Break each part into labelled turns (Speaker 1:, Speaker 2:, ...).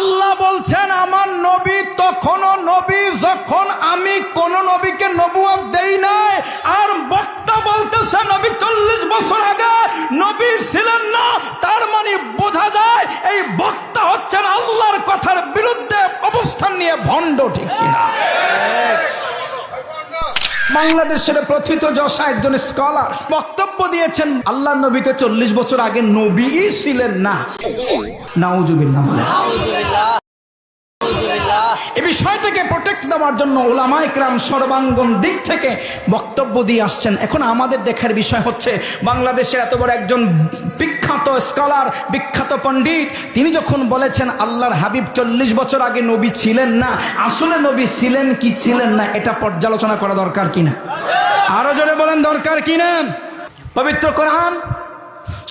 Speaker 1: আল্লাহ বলছেন, আমার নবী তখনও নবী, যখন আমি কোন নবীকে নবুয় দেই নাই। আর বক্তা বলতেছে, নবী চল্লিশ বছর আগে নবী ছিলেন না। তার বাংলাদেশের প্রথিত যশা একজন স্কলার। বক্তব্য দিয়েছেন আল্লাহ নবীকে চল্লিশ বছর আগে নবী ছিলেন না। নাউজুবিল্লাহ। এই বিষয়টাকে প্রোটেক্ট দেওয়ার জন্য ওলামা ইকরাম সর্বাঙ্গন দিক থেকে বক্তব্য দিয়ে আসছেন। এখন আমাদের দেখার বিষয় হচ্ছে, বাংলাদেশের এত বড় একজন বিখ্যাত স্কলার, বিখ্যাত পণ্ডিত, তিনি যখন বলেছেন, আল্লাহর হাবিব চল্লিশ বছর আগে নবী ছিলেন না, আসলে নবী ছিলেন কি ছিলেন না, এটা পর্যালোচনা করা দরকার কিনা? আরও জোরে বলেন, দরকার কিনা? পবিত্র কোরআন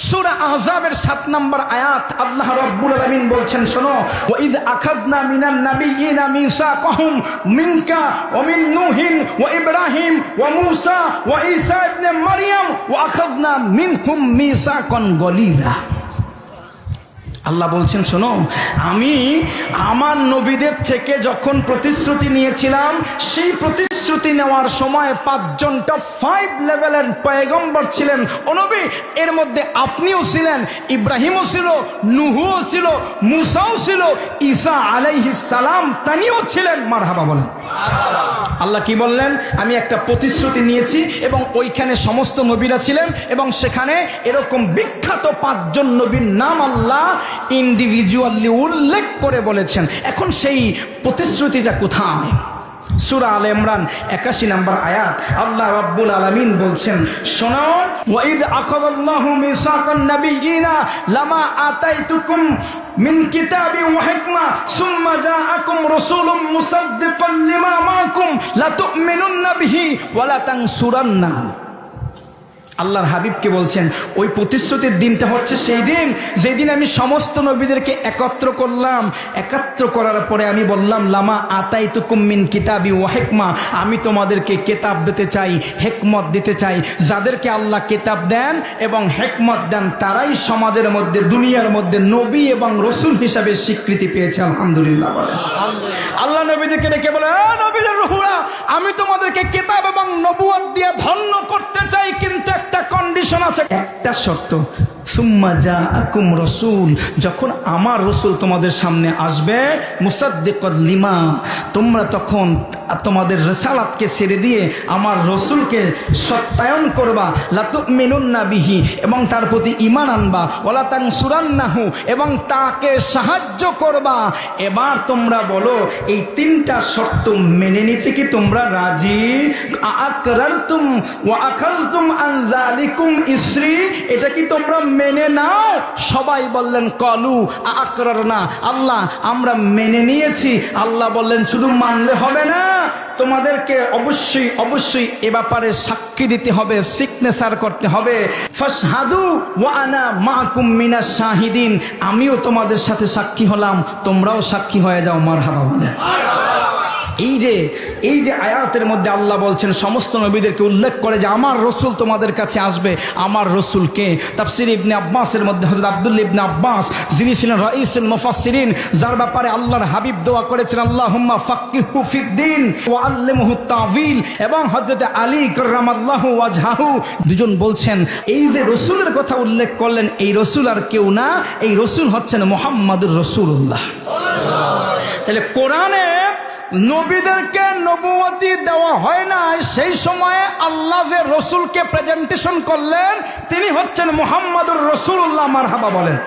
Speaker 1: সূরা আহজাবের সাত নম্বর আয়াত আল্লাহ রব্বুল আলমিন বলছেন, শোনো, ওয়াইদ আখাদনা মিনান নাবিয়িনা কহম মিনকা ওয়া মিন নূহিন ওয়া ইব্রাহিম ও মুসা ও ঈসা ইবনে মারইয়াম ওয়া আখাযনা মিনহুম মিসাকান গলিযা আল্লাহ বলছেন, শোনো, আমি আমার নবীদের থেকে যখন প্রতিশ্রুতি নিয়েছিলাম, সেই প্রতিশ্রুতি নেওয়ার সময় পাঁচজনটা ফাইভ লেভেলের পয়গম্বর ছিলেন। অনবী এর মধ্যে আপনিও ছিলেন, ইব্রাহিমও ছিল, নুহুও ছিল, মুসাও ছিল, ঈসা আলাইহিস সালাম, তানিও ছিলেন। মারহাবা বলেন। আল্লাহ কি বললেন? আমি একটা প্রতিশ্রুতি নিয়েছি এবং ওইখানে সমস্ত নবীরা ছিলেন এবং সেখানে এরকম বিখ্যাত পাঁচজন নবীর নাম আল্লাহ ইন্ডিভিজুয়ালি উল্লেখ করে বলেছেন। এখন সেই প্রতিশ্রুতিটা কোথায়? সুরা আল ইমরান, একাশি নম্বর আয়াত, আল্লাহ রাব্বুল আলামিন বলছেন, শোনো, ওয়াইদ আখাযাল্লাহু মিসাকান নাবিয়িনা লামা আতাইতুকুম মিন কিতাবি ওয়া হিকমা, সুম্মা জাআকুম রাসূলুম মুসাদ্দিকান বিহি ওয়ালা তাং তানসুরান্নাহু আল্লাহর হাবিবকে বলছেন ওই প্রতিশ্রুতির দিনটা হচ্ছে সেই দিন যেদিন আমি সমস্ত নবীদেরকে একত্র করলাম। একত্র করার পরে আমি বললাম লামা আতাই তুকুমিন কিতাবি ও হেকমা। আমি তোমাদেরকে কেতাব দিতে চাই হেকমত দিতে চাই। যাদেরকে আল্লাহ কেতাব দেন এবং হেকমত দেন তারাই সমাজের মধ্যে দুনিয়ার মধ্যে নবী এবং রসুল হিসাবে স্বীকৃতি পেয়েছে। আলহামদুলিল্লাহ বলে আল্লাহ নবীদেরকে ডেকে বলে "এ নবীদের রহুরা আমি তোমাদেরকে কেতাব এবং নবুয়ত দিয়ে ধন্য করতে চাই কিন্তু একটা কন্ডিশন আছে। একটা শর্ত, সুম্মা যা আকুম রসুল যখন আমার রসুল তোমাদের সামনে আসবে মুসাদ্দিকর লিমা তোমরা তখন তোমাদের রেসালাতকে ছেড়ে দিয়ে আমার রসুলকে সত্যায়ন করবা। লাতু মেনুন্না বিহি, এবং তার প্রতি ইমান আনবা। ওলা তাং সুরান্নাহু এবং তাকে সাহায্য করবা। এবার তোমরা বলো, এই তিনটা শর্ত মেনে নিতে কি তোমরা রাজি? আকরারতুম ওয়া আখাযতুম আন যালিকুম ইসরি এটা কি তোমরা মেনে নাও? সবাই বললেন, কলু আকরার না আল্লাহ, আমরা মেনে নিয়েছি। আল্লাহ বললেন, শুধু মানলে হবে না, তোমাদেরকে অবশ্যই অবশ্যই এ ব্যাপারে সাক্ষী দিতে হবে সিগনেচার করতে হবে। ফাসহাদু ওয়া আনা মাকুম মিনাশ শাহিদিন, আমিও তোমাদের সাথে সাক্ষী হলাম, তোমরাও সাক্ষী হয়ে যাও মার মারহাবা বলে। এই যে এই যে আয়াতের মধ্যে আল্লাহ বলছেন, সমস্ত নবীদেরকে উল্লেখ করে যে আমার রসুল তোমাদের কাছে আসবে। আমার রসুলকে তাফসির ইবনে আব্বাসের মধ্যে হজরত আব্দুল ইবনে আব্বাস, যিনি ছিলেন রঈসুল মুফাসসিরিন, যার ব্যাপারে আল্লাহর হাবিব দোয়া করেছেন, আল্লাহুম্মা ফাক্কিহু ফিদ্দিন ওয়া আল্লিমহু তাওয়িল এবং হযরত আলী কাররামাল্লাহু ওয়াজহাহু দুজন বলছেন, এই যে রসুলের কথা উল্লেখ করলেন, এই রসুল আর কেউ না, এই রসুল হচ্ছেন মোহাম্মদুর রসুল্লাহ তাহলে কোরআনে নবীদেরকে নবুয়তি দেওয়া হয় না সেই সময়ে আল্লাহ যে রসুলকে প্রেজেন্টেশন করলেন, তিনি হচ্ছেন মোহাম্মদুর রসুল্লাহ মারহাবা বলেন।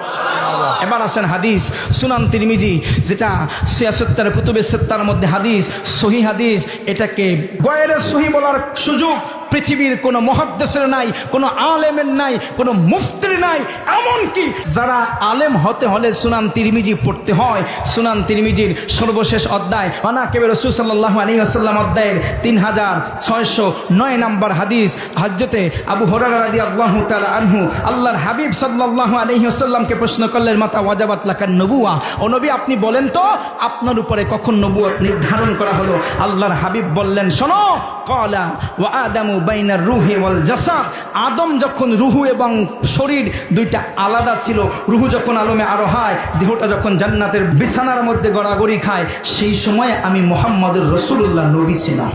Speaker 1: এবার আসেন হাদিস, সুনান তিরমিজি, যেটা সিয়াসত্তার কুতুবে সত্তার মধ্যে হাদিস, সহি হাদিস, এটাকে গয়ের সহি বলার সুযোগ পৃথিবীর কোনো মহাদ্দেশের নাই, কোনো আলেমের নাই, কোনো মুফতির নাই, এমনকি যারা আলেম হতে হলে সুনান তিরমিজি পড়তে হয়। সুনান তিরমিজির সর্বশেষ অধ্যায় মানা কেবে রসুল সাল্লাহ আলী আসাল্লাম অধ্যায়ের তিন হাজার ছয়শো নয় নম্বর হাদিস হজরতে আবু হরার রাদি আল্লাহ তালা আনহু, আল্লাহর হাবিব সাল্লাহ আলহি আসাল্লামকে প্রশ্ন করলেন, মাতা ওয়াজাবাত লাকার নবুয়া ও নবী, আপনি বলেন তো, আপনার উপরে কখন নবুয়া নির্ধারণ করা হলো? আল্লাহর হাবিব বললেন, শোনো কলা ওয়া আদামু বাইনা রুহে ওয়াল জাসাদ। আদম যখন রুহু এবং শরীর দুইটা আলাদা ছিল, রুহু যখন আলমে আরও হয়, দেহটা যখন জান্নাতের বিছানার মধ্যে গড়াগড়ি খায়, সেই সময় আমি মোহাম্মদুর রসুল্লাহ নবী ছিলাম।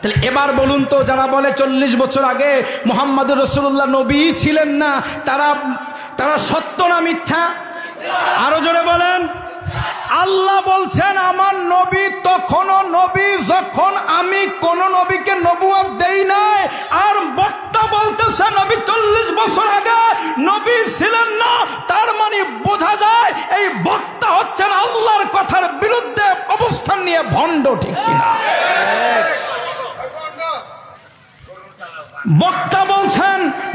Speaker 1: তাহলে এবার বলুন তো, যারা বলে চল্লিশ বছর আগে মোহাম্মদুর রসুল্লাহ নবী ছিলেন না, তারা তারা সত্য না মিথ্যা? আরও জোরে বলেন। আল্লাহ বলছেন, আমার নবী তখনও নবী, যখন আমি কোন নবীকে নবুয়ত দেই নাই। আর বক্তা বলতেছে, নবী চল্লিশ বছর আগে নবী ছিলেন না। তার মানে বোঝা যায়, এই বক্তা হচ্ছেন আল্লাহর কথার বিরুদ্ধে অবস্থান নিয়ে ভণ্ড, ঠিক কিনা? বক্তা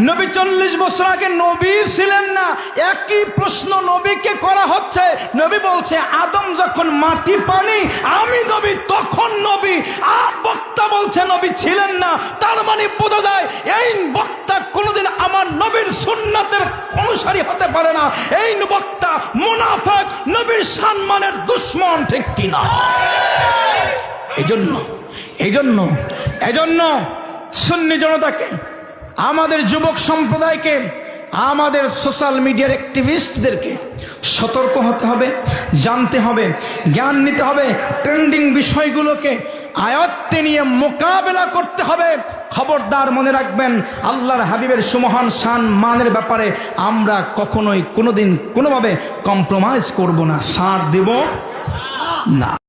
Speaker 1: নবী চল্লিশ বছর আগে নবী ছিলেন না, একই প্রশ্ন নবীকে করা হচ্ছে। নবী বলছে, আদম যখন মাটি, পানি, আমি নবী, তখন নবী। আর বক্তা বলছে, নবী ছিলেন না। তার মানে বোঝা যায়, এই বক্তা কোনোদিন আমার নবীর সুন্নাতের অনুসারী হতে পারে না। এই বক্তা মুনাফেক, নবীর সম্মানের দুশ্মন, ঠিক কিনা এই জন্য এই জন্য এই জন্য সুন্নি জনতাকে আমাদের যুবক সম্প্রদায়কে, আমাদের সোশ্যাল মিডিয়ার অ্যাক্টিভিস্টদেরকে সতর্ক হতে হবে, জানতে হবে, জ্ঞান নিতে হবে, ট্রেন্ডিং বিষয়গুলোকে আয়ত্তে নিয়ে মোকাবেলা করতে হবে। খবরদার মনে রাখবেন, আল্লাহর হাবিবের সুমহান শান মানের ব্যাপারে আমরা কখনোই কোনোদিন কোনোভাবে কম্প্রোমাইজ করব না। সাথ দেব না।